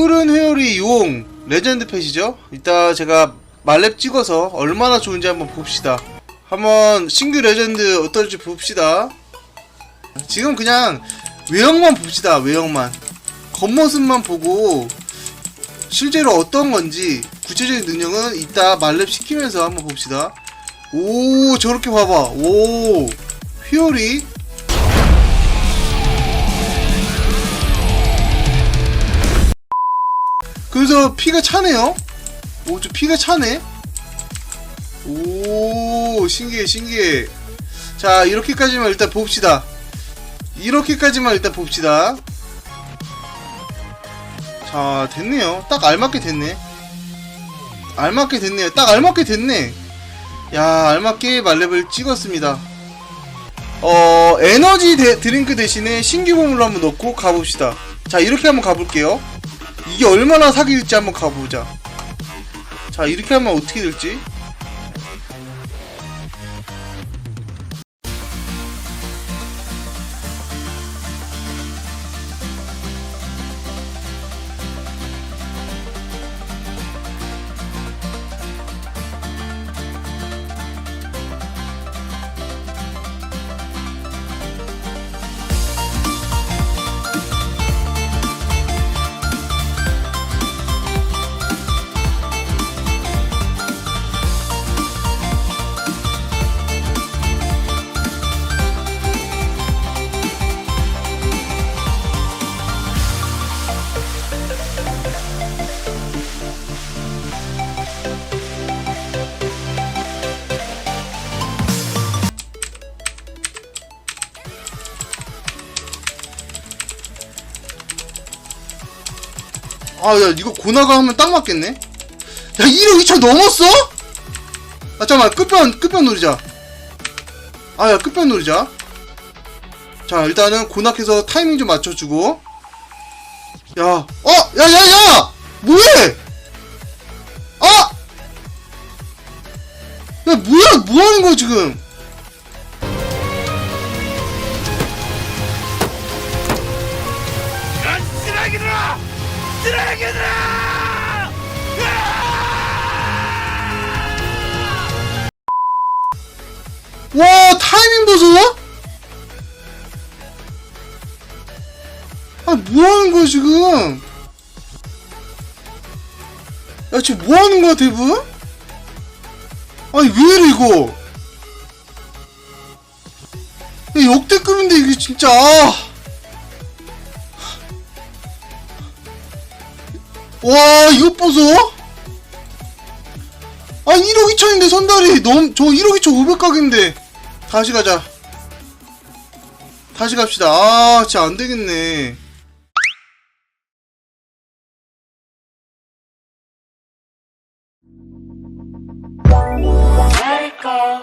푸른 회오리 용 레전드 펫이죠. 이따 제가 말렙 찍어서 얼마나 좋은지 한번 봅시다. 한번 신규 레전드 어떨지 봅시다. 지금 그냥 외형만 봅시다. 외형만 겉모습만 보고 실제로 어떤 건지 구체적인 능력은 이따 말렙 시키면서 한번 봅시다. 오 저렇게 봐봐. 오 휘오리 그래서 피가 차네요. 오, 저 피가 차네. 오, 신기해, 신기해. 자, 이렇게까지만 일단 봅시다. 이렇게까지만 일단 봅시다. 자, 됐네요. 딱 알맞게 됐네. 알맞게 됐네요. 딱 알맞게 됐네. 야, 알맞게 말렙을 찍었습니다. 어, 에너지 데- 드링크 대신에 신규 보물로 한번 넣고 가봅시다. 자, 이렇게 한번 가볼게요. 이게 얼마나 사기일지 한번 가보자. 자, 이렇게 하면 어떻게 될지. 아, 야, 이거 고나가 하면 딱 맞겠네? 야, 1억 2천 넘었어? 아, 잠깐만, 끝변, 끝변 노리자. 아, 야, 끝변 노리자. 자, 일단은 고낙해서 타이밍 좀 맞춰주고. 야, 어! 야, 야, 야! 뭐해! 아! 야, 뭐야, 뭐 하는 거야, 지금? 쓰레기들아! 와 타이밍 보소? 아 뭐하는 거야 지금 야 지금 뭐하는 거야 대부? 아니 왜 이래 이거 야, 역대급인데 이게 진짜 와 이것 보소. 아 1억 2천인데 선달이. 너무 저 1억 2천 500각인데. 다시 가자. 다시 갑시다. 아 진짜 안되겠네. Let it go,